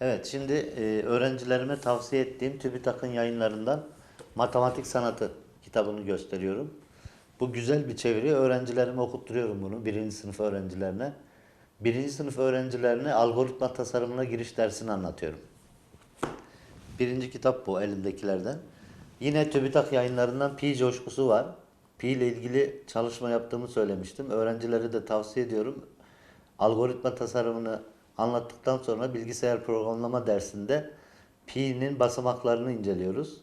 Evet, şimdi e, öğrencilerime tavsiye ettiğim TÜBİTAK'ın yayınlarından Matematik Sanatı kitabını gösteriyorum. Bu güzel bir çeviri. Öğrencilerime okutturuyorum bunu. Birinci sınıf öğrencilerine. Birinci sınıf öğrencilerine algoritma tasarımına giriş dersini anlatıyorum. Birinci kitap bu elimdekilerden. Yine TÜBİTAK yayınlarından pi coşkusu var. Pi ile ilgili çalışma yaptığımı söylemiştim. Öğrencilere de tavsiye ediyorum. Algoritma tasarımını anlattıktan sonra bilgisayar programlama dersinde pi'nin basamaklarını inceliyoruz.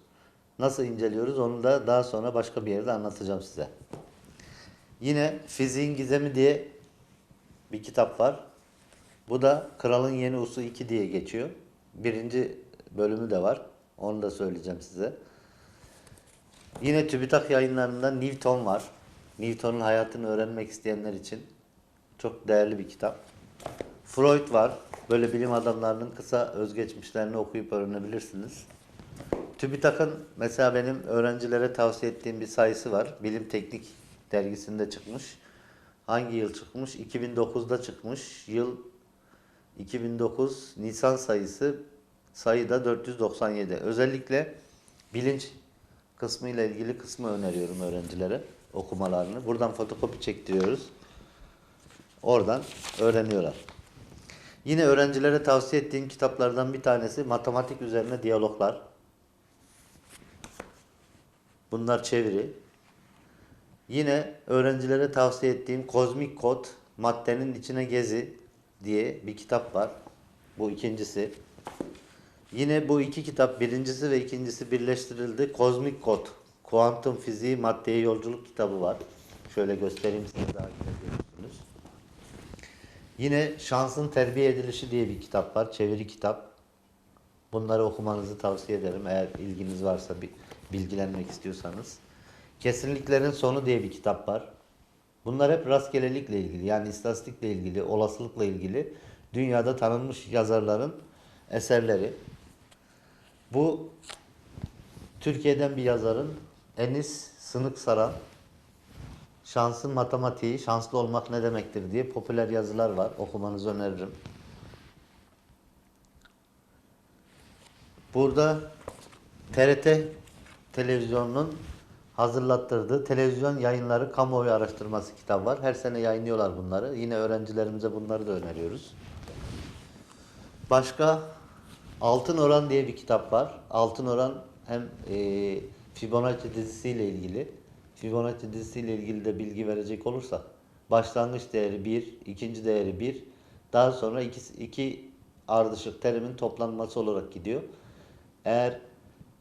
Nasıl inceliyoruz onu da daha sonra başka bir yerde anlatacağım size. Yine Fiziğin Gizemi diye bir kitap var. Bu da Kralın Yeni Usu 2 diye geçiyor. Birinci bölümü de var. Onu da söyleyeceğim size. Yine TÜBİTAK yayınlarında Newton var. Newton'un hayatını öğrenmek isteyenler için çok değerli bir kitap. Freud var. Böyle bilim adamlarının kısa özgeçmişlerini okuyup öğrenebilirsiniz. TÜBİTAK'ın mesela benim öğrencilere tavsiye ettiğim bir sayısı var. Bilim Teknik dergisinde çıkmış. Hangi yıl çıkmış? 2009'da çıkmış. Yıl 2009 Nisan sayısı sayıda 497. Özellikle bilinç kısmı ile ilgili kısmı öneriyorum öğrencilere okumalarını. Buradan fotokopi çektiriyoruz. Oradan öğreniyorlar. Yine öğrencilere tavsiye ettiğim kitaplardan bir tanesi matematik üzerine diyaloglar. Bunlar çeviri. Yine öğrencilere tavsiye ettiğim Kozmik Kod, Maddenin İçine Gezi diye bir kitap var. Bu ikincisi. Yine bu iki kitap birincisi ve ikincisi birleştirildi. Kozmik Kod, Kuantum Fiziği Maddeye Yolculuk kitabı var. Şöyle göstereyim size daha güzel. Yine Şansın Terbiye Edilişi diye bir kitap var. Çeviri kitap. Bunları okumanızı tavsiye ederim eğer ilginiz varsa bir bilgilenmek istiyorsanız. Kesinliklerin Sonu diye bir kitap var. Bunlar hep rastgelelikle ilgili yani istatistikle ilgili, olasılıkla ilgili dünyada tanınmış yazarların eserleri. Bu Türkiye'den bir yazarın Enis Sınık Saran Şansın Matematiği, Şanslı Olmak Ne Demektir diye popüler yazılar var. Okumanızı öneririm. Burada TRT televizyonunun hazırlattırdığı televizyon yayınları kamuoyu araştırması kitabı var. Her sene yayınlıyorlar bunları. Yine öğrencilerimize bunları da öneriyoruz. Başka Altın Oran diye bir kitap var. Altın Oran hem e, Fibonacci dizisiyle ilgili. Fibonacci dizisiyle ilgili de bilgi verecek olursak başlangıç değeri 1, ikinci değeri 1, daha sonra iki, iki ardışık terimin toplanması olarak gidiyor. Eğer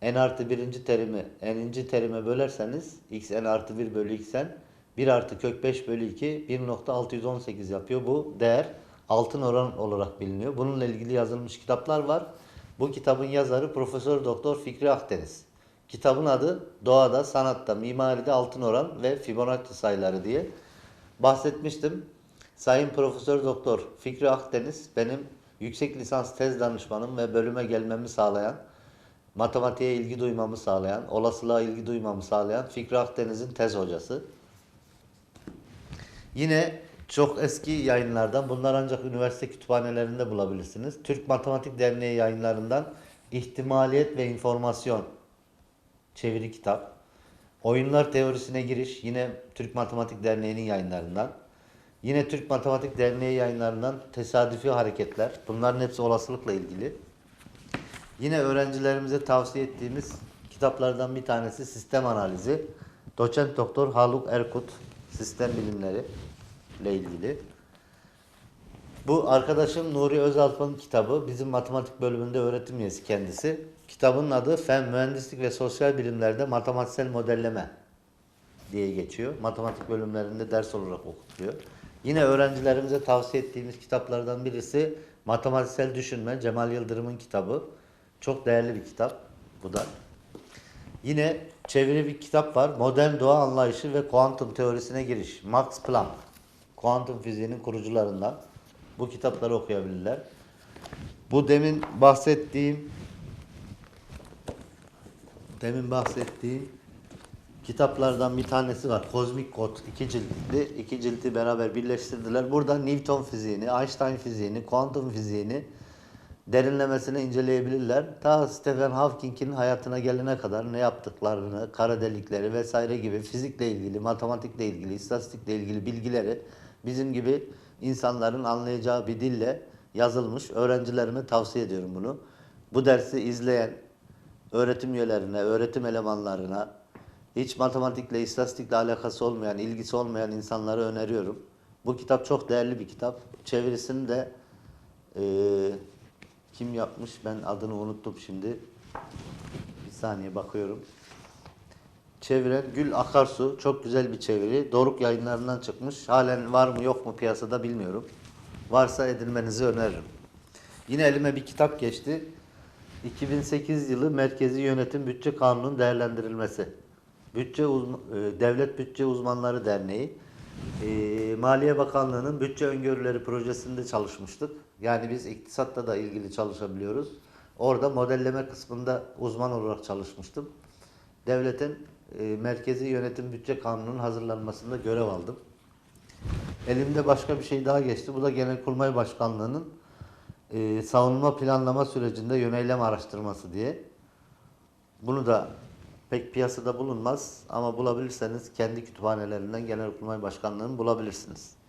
n artı birinci terimi n'inci terime bölerseniz x n artı 1 bölü x n 1 artı kök 5 bölü 2 1.618 yapıyor. Bu değer altın oran olarak biliniyor. Bununla ilgili yazılmış kitaplar var. Bu kitabın yazarı Profesör Doktor Fikri Akdeniz. Kitabın adı Doğada, Sanatta, Mimaride Altın Oran ve Fibonacci sayıları diye bahsetmiştim. Sayın Profesör Doktor Fikri Akdeniz benim yüksek lisans tez danışmanım ve bölüme gelmemi sağlayan, matematiğe ilgi duymamı sağlayan, olasılığa ilgi duymamı sağlayan Fikri Akdeniz'in tez hocası. Yine çok eski yayınlardan, bunlar ancak üniversite kütüphanelerinde bulabilirsiniz. Türk Matematik Derneği yayınlarından İhtimaliyet ve İnformasyon çeviri kitap. Oyunlar teorisine giriş yine Türk Matematik Derneği'nin yayınlarından. Yine Türk Matematik Derneği yayınlarından tesadüfi hareketler. Bunların hepsi olasılıkla ilgili. Yine öğrencilerimize tavsiye ettiğimiz kitaplardan bir tanesi sistem analizi. Doçent Doktor Haluk Erkut sistem bilimleri ile ilgili. Bu arkadaşım Nuri Özalp'ın kitabı. Bizim matematik bölümünde öğretim üyesi kendisi. Kitabın adı Fen Mühendislik ve Sosyal Bilimlerde Matematiksel Modelleme diye geçiyor. Matematik bölümlerinde ders olarak okutuluyor. Yine öğrencilerimize tavsiye ettiğimiz kitaplardan birisi Matematiksel Düşünme Cemal Yıldırım'ın kitabı. Çok değerli bir kitap bu da. Yine çeviri bir kitap var. Modern Doğa Anlayışı ve Kuantum Teorisine Giriş. Max Planck. Kuantum fiziğinin kurucularından. Bu kitapları okuyabilirler. Bu demin bahsettiğim demin bahsettiğim kitaplardan bir tanesi var. Kozmik Kod iki ciltli. iki cilti beraber birleştirdiler. Burada Newton fiziğini, Einstein fiziğini, kuantum fiziğini derinlemesine inceleyebilirler. Ta Stephen Hawking'in hayatına gelene kadar ne yaptıklarını, kara delikleri vesaire gibi fizikle ilgili, matematikle ilgili, istatistikle ilgili bilgileri bizim gibi insanların anlayacağı bir dille yazılmış. Öğrencilerime tavsiye ediyorum bunu. Bu dersi izleyen öğretim üyelerine, öğretim elemanlarına, hiç matematikle, istatistikle alakası olmayan, ilgisi olmayan insanlara öneriyorum. Bu kitap çok değerli bir kitap. Çevirisini de eee, kim yapmış? Ben adını unuttum şimdi. Bir saniye bakıyorum. Çeviren Gül Akarsu. Çok güzel bir çeviri. Doruk yayınlarından çıkmış. Halen var mı yok mu piyasada bilmiyorum. Varsa edinmenizi öneririm. Yine elime bir kitap geçti. 2008 yılı Merkezi Yönetim Bütçe Kanunu'nun değerlendirilmesi. Bütçe Uzma- e, Devlet Bütçe Uzmanları Derneği, e, Maliye Bakanlığı'nın bütçe öngörüleri projesinde çalışmıştık. Yani biz iktisatla da ilgili çalışabiliyoruz. Orada modelleme kısmında uzman olarak çalışmıştım. Devletin e, Merkezi Yönetim Bütçe Kanunu'nun hazırlanmasında görev aldım. Elimde başka bir şey daha geçti. Bu da Genelkurmay Başkanlığı'nın e, savunma planlama sürecinde yöneylem araştırması diye. Bunu da pek piyasada bulunmaz ama bulabilirseniz kendi kütüphanelerinden Genelkurmay Başkanlığı'nı bulabilirsiniz.